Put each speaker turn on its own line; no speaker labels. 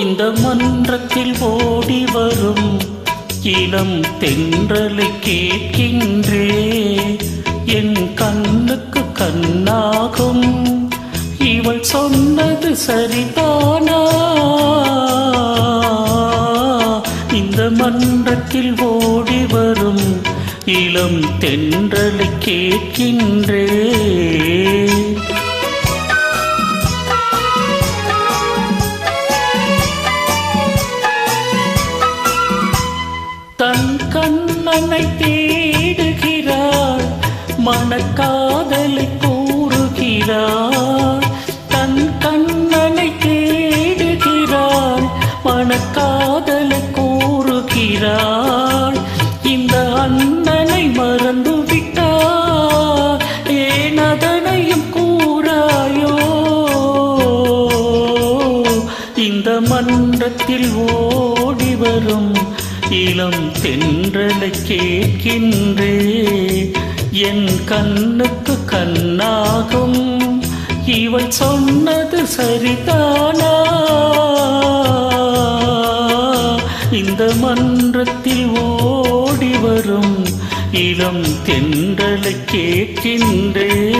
இந்த மன்றத்தில் ஓடி வரும் இளம் தென்றலை கேட்கின்றே. என் கண்ணுக்கு கண்ணாகும். இவள் சொன்னது சரிதானா? இந்த மன்றத்தில் ஓடி வரும் இளம் தென்றலை கேட்கின்றே. தன் கண்ணனை தேடுகிறாள் மனக்காதலை கூறுகிறாள் தன் கண்ணனை தேடுகிறாள் மனக்காதலை கூறுகிறாள் இந்த அண்ணனை மறந்து விட்டாள் ஏன் அதனையும் கூறாயோ? இந்த மன்றத்தில் ஓடி வரும் இளம் தென்றலை கேட்கின்றே. என் கண்ணுக்கு கண்ணாகும். இவள் சொன்னது சரிதானா? இந்த மன்றத்தில் ஓடி வரும் இளம் தென்றலை கேட்கின்றே.